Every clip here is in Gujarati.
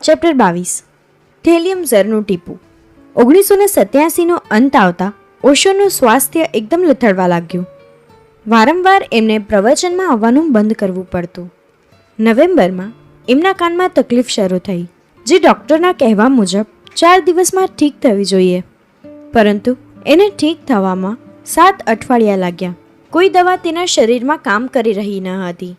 ચેપ્ટર બાવીસ. થેલિયમ ઝરનું ટીપું. ઓગણીસો ને સત્યાસીનો અંત આવતા ઓશોનું સ્વાસ્થ્ય એકદમ લથડવા લાગ્યું. વારંવાર એમને પ્રવચનમાં આવવાનું બંધ કરવું પડતું. નવેમ્બરમાં એમના કાનમાં તકલીફ શરૂ થઈ, જે ડૉક્ટરના કહેવા મુજબ ચાર દિવસમાં ઠીક થવી જોઈએ. પરંતુ એને ઠીક થવામાં સાત અઠવાડિયા લાગ્યા. કોઈ દવા તેના શરીરમાં કામ કરી રહી ન હતી.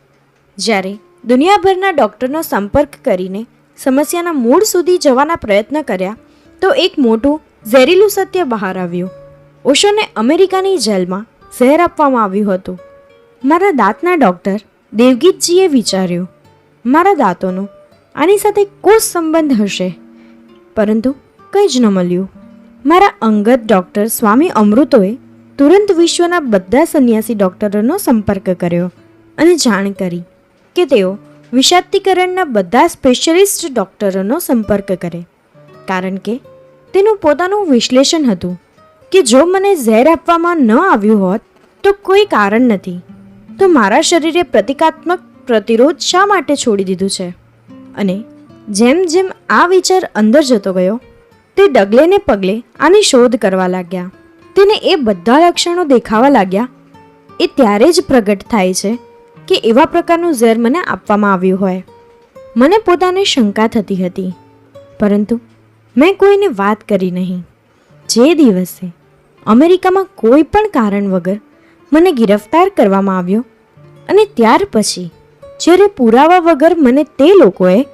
જ્યારે દુનિયાભરના ડૉક્ટરનો સંપર્ક કરીને સમસ્યાના મૂળ સુધી જવાના પ્રયત્ન કર્યા, તો એક મોટું ઝેરીલું સત્ય બહાર આવ્યું. ઓશોને અમેરિકાની જેલમાં ઝેર આપવામાં આવ્યું હતું. મારા દાંતના ડૉક્ટર દેવગીતજીએ વિચાર્યું, મારા દાંતોનો આની સાથે કોઈ સંબંધ હશે? પરંતુ કંઈ જ ન મળ્યું. મારા અંગત ડૉક્ટર સ્વામી અમૃતોએ તુરંત વિશ્વના બધા સંન્યાસી ડૉક્ટરોનો સંપર્ક કર્યો અને જાણ કરી કે તેઓ વિષાક્તિકરણના બધા સ્પેશિયલિસ્ટ ડૉક્ટરોનો સંપર્ક કરે. કારણ કે તેનું પોતાનું વિશ્લેષણ હતું કે જો મને ઝેર આપવામાં ન આવ્યું હોત, તો કોઈ કારણ નથી. તો મારા શરીરે પ્રતિકાત્મક પ્રતિરોધ શા માટે છોડી દીધું છે? અને જેમ જેમ આ વિચાર અંદર જતો ગયો, તે ડગલે ને પગલે આની શોધ કરવા લાગ્યા. તેને એ બધા લક્ષણો દેખાવા લાગ્યા, એ ત્યારે જ પ્રગટ થાય છે કે એવા પ્રકારનું ઝેર મને આપવામાં આવ્યું હોય. મને પોતાને શંકા થતી હતી. પરંતુ મેં કોઈને વાત કરી નહીં. જે દિવસે અમેરિકામાં કોઈ પણ કારણ વગર મને ગિરફ્તાર કરવામાં આવ્યો અને ત્યાર પછી જ્યારે પુરાવા વગર મને તે લોકોએ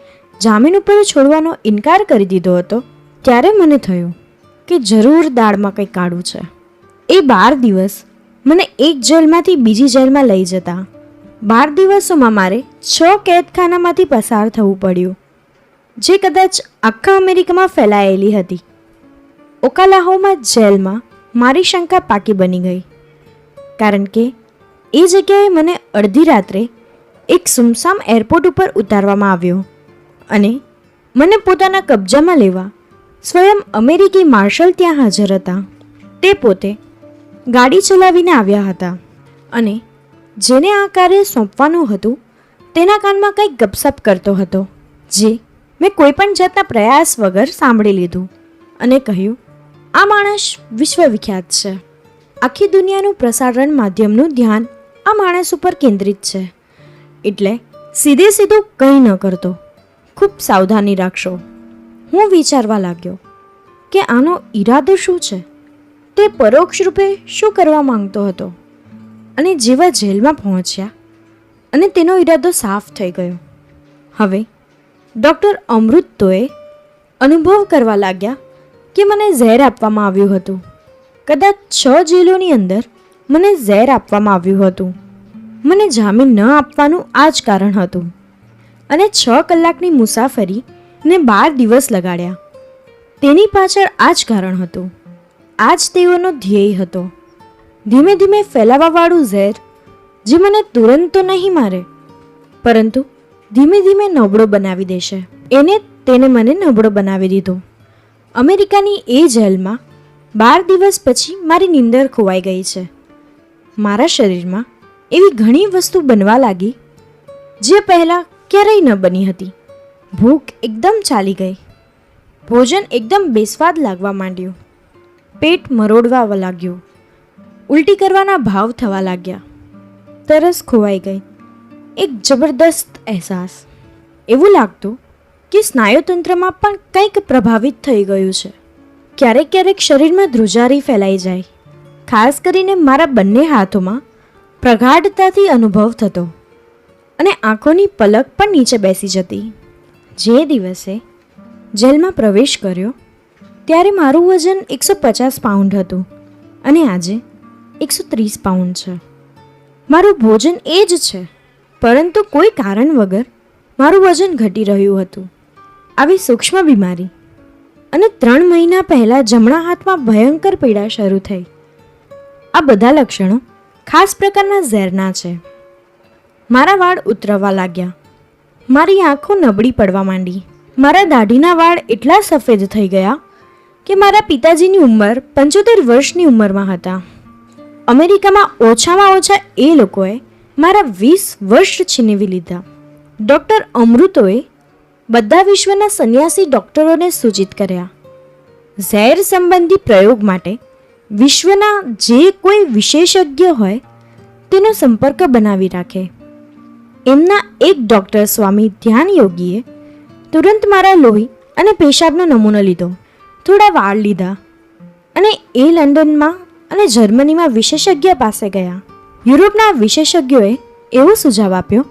જામીન ઉપર છોડવાનો ઇનકાર કરી દીધો હતો, ત્યારે મને થયું કે જરૂર દાળમાં કંઈ કાઢું છે. એ બાર દિવસ મને એક જેલમાંથી બીજી જેલમાં લઈ જતા બાર દિવસોમાં મારે છ કેદખાનામાંથી પસાર થવું પડ્યું, જે કદાચ આખા અમેરિકામાં ફેલાયેલી હતી. ઓકાલાહોમાં જેલમાં મારી શંકા પાકી બની ગઈ, કારણ કે એ જગ્યાએ મને અડધી રાત્રે એક સુમસામ એરપોર્ટ ઉપર ઉતારવામાં આવ્યો અને મને પોતાના કબજામાં લેવા સ્વયં અમેરિકી માર્શલ ત્યાં હાજર હતા. તે પોતે ગાડી ચલાવીને આવ્યા હતા અને જેને આ કાર્ય સોંપવાનું હતું, તેના કાનમાં કંઈક ગપસપ કરતો હતો. જે, મેં કોઈપણ જાતના પ્રયાસ વગર સાંભળી લીધું અને કહ્યું, આ માણસ વિશ્વવિખ્યાત છે. આખી દુનિયાનું પ્રસારણ માધ્યમનું ધ્યાન આ માણસ ઉપર કેન્દ્રિત છે. એટલે સીધે સીધું કંઈ ન કરતો. ખૂબ સાવધાની રાખશો. હું વિચારવા લાગ્યો, કે આનો ઈરાદો શું છે? તે પરોક્ષ રૂપે શું કરવા માંગતો હતો? અને જેવા જેલમાં પહોંચ્યા અને તેનો ઈરાદો સાફ થઈ ગયો. હવે ડૉક્ટર અમૃતોએ અનુભવ કરવા લાગ્યા કે મને ઝેર આપવામાં આવ્યું હતું. કદાચ છ જેલોની અંદર મને ઝેર આપવામાં આવ્યું હતું. મને જામીન ન આપવાનું આ જ કારણ હતું. અને છ કલાકની મુસાફરી ને બાર દિવસ લગાડ્યા. તેની પાછળ આ જ કારણ હતું. આ જ તેઓનો ધ્યેય હતો. ધીમે ધીમે ફેલાવાવાળું ઝેર, જે મને તુરંત તો નહીં મારે, પરંતુ ધીમે ધીમે નબળો બનાવી દેશે. એને તેને મને નબળો બનાવી દીધો. અમેરિકાની એ જેલમાં બાર દિવસ પછી મારી નીંદર ખોવાઈ ગઈ છે. મારા શરીરમાં એવી ઘણી વસ્તુ બનવા લાગી, જે પહેલાં ક્યારેય ન બની હતી. ભૂખ એકદમ ચાલી ગઈ. ભોજન એકદમ બેસ્વાદ લાગવા માંડ્યું. પેટ મરોડવા લાગ્યું. ઉલટી કરવાના ભાવ થવા લાગ્યા. તરસ ખોવાઈ ગઈ. એક જબરદસ્ત અહેસાસ. એવું લાગતું કે સ્નાયુતંત્રમાં પણ કંઈક પ્રભાવિત થઈ ગયું છે. ક્યારેક ક્યારેક શરીરમાં ધ્રુજારી ફેલાઈ જાય. ખાસ કરીને મારા બંને હાથોમાં પ્રગાઢતાથી અનુભવ થતો અને આંખોની પલક પણ નીચે બેસી જતી. જે દિવસે જેલમાં પ્રવેશ કર્યો, ત્યારે મારું વજન એકસો પચાસ પાઉન્ડ હતું અને આજે એકસો ત્રીસ પાઉન્ડ છે. મારું ભોજન એ જ છે, પરંતુ કોઈ કારણ વગર મારું વજન ઘટી રહ્યું હતું. આવી સૂક્ષ્મ બીમારી અને ત્રણ મહિના પહેલાં જમણા હાથમાં ભયંકર પીડા શરૂ થઈ. આ બધા લક્ષણો ખાસ પ્રકારના ઝેરના છે. મારા વાળ ઉતરવા લાગ્યા. મારી આંખો નબળી પડવા માંડી. મારા દાઢીના વાળ એટલા સફેદ થઈ ગયા કે મારા પિતાજીની ઉંમર પંચોતેર વર્ષની ઉંમરમાં હતા. અમેરિકામાં ઓછામાં ઓછા એ લોકોએ મારા વીસ વર્ષ છીનવી લીધા. ડૉક્ટર અમૃતોએ બધા વિશ્વના સંન્યાસી ડૉક્ટરોને સૂચિત કર્યા. ઝેર સંબંધી પ્રયોગ માટે વિશ્વના જે કોઈ વિશેષજ્ઞ હોય તેનો સંપર્ક બનાવી રાખે. એમના એક ડૉક્ટર સ્વામી ધ્યાન યોગીએ તુરંત મારા લોહી અને પેશાબનો નમૂનો લીધો. થોડા વાળ લીધા અને એ લંડનમાં અને જર્મનીમાં વિશેષજ્ઞ પાસે ગયા. યુરોપના વિશેષજ્ઞોએ એવો સુઝાવ આપ્યો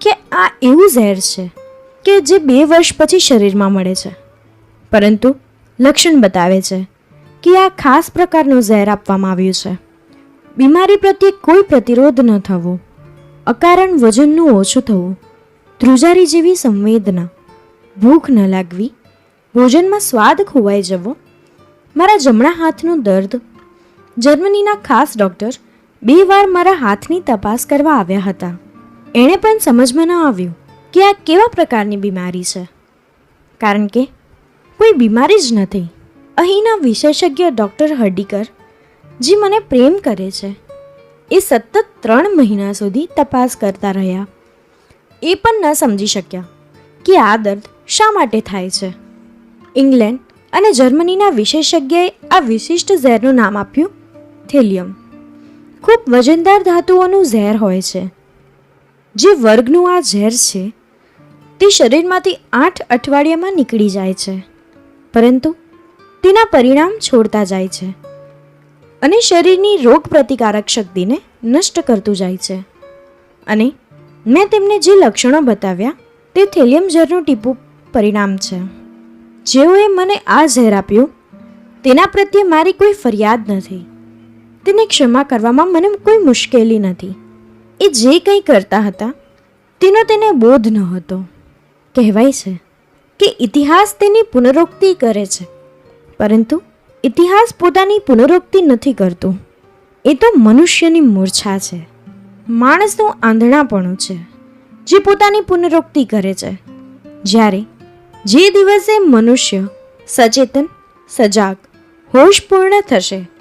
કે આ એવું ઝેર છે કે જે બે વર્ષ પછી શરીરમાં મળે છે. પરંતુ લક્ષણ બતાવે છે કે આ ખાસ પ્રકારનું ઝેર આપવામાં આવ્યું છે. બીમારી પ્રત્યે કોઈ પ્રતિરોધ ન થવો, અકારણ વજનનું ઓછું થવું, ધ્રુજારી જેવી સંવેદના, ભૂખ ન લાગવી, ભોજનમાં સ્વાદ ખોવાઈ જવો, મારા જમણા હાથનું દર્દ જર્મનીના ખાસ ડૉક્ટર બે વાર મારા હાથની તપાસ કરવા આવ્યા હતા. એણે પણ સમજમાં ન આવ્યું કે આ કેવા પ્રકારની બીમારી છે. કારણ કે કોઈ બીમારી જ નથી. અહીંના વિશેષજ્ઞ ડૉક્ટર હર્ડીકર, જે મને પ્રેમ કરે છે, એ સતત ત્રણ મહિના સુધી તપાસ કરતા રહ્યા. એ પણ ન સમજી શક્યા કે આ દર્દ શા માટે થાય છે. ઇંગ્લેન્ડ અને જર્મનીના વિશેષજ્ઞએ આ વિશિષ્ટ ઝેરનું નામ આપ્યું થેલિયમ ખૂબ વજનદાર ધાતુઓનું ઝેર હોય છે. જે વર્ગનું આ ઝેર છે, તે શરીરમાંથી આઠ અઠવાડિયામાં નીકળી જાય છે, પરંતુ તેના પરિણામ છોડતા જાય છે અને શરીરની રોગ પ્રતિકારક શક્તિને નષ્ટ કરતું જાય છે. અને મેં તેમને જે લક્ષણો બતાવ્યા, તે થેલિયમ ઝેરનું ટીપું પરિણામ છે. જેઓએ મને આ ઝેર આપ્યું, તેના પ્રત્યે મારી કોઈ ફરિયાદ નથી. તેને ક્ષમા કરવામાં મને કોઈ મુશ્કેલી નથી. એ જે કંઈ કરતા હતા, તેનો તેને બોધ ન હતો. કહેવાય છે કે ઇતિહાસ તેની પુનરોક્તિ કરે છે. પરંતુ ઇતિહાસ પોતાની પુનરોક્તિ નથી કરતું. એ તો મનુષ્યની મૂર્છા છે. માણસનું આંધળાપણું છે, જે પોતાની પુનરોક્તિ કરે છે. જ્યારે જે દિવસે મનુષ્ય સચેતન, સજાગ, હોશપૂર્ણ થશે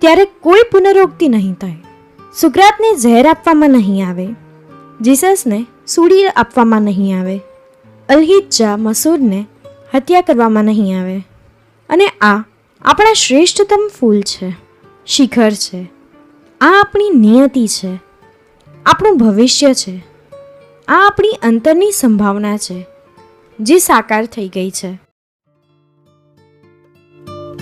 ત્યારે કોઈ પુનરોક્તિ નહીં થાય. સુગ્રાતને ઝેર આપવામાં નહીં આવે. જીસસને સૂડી આપવામાં નહીં આવે. અલહિજ્જા મસૂરને હત્યા કરવામાં નહીં આવે. અને આ આપણા શ્રેષ્ઠતમ ફૂલ છે. શિખર છે. આ આપણી નિયતિ છે. આપણું ભવિષ્ય છે. આ આપણી અંતરની સંભાવના છે, જે સાકાર થઈ ગઈ છે.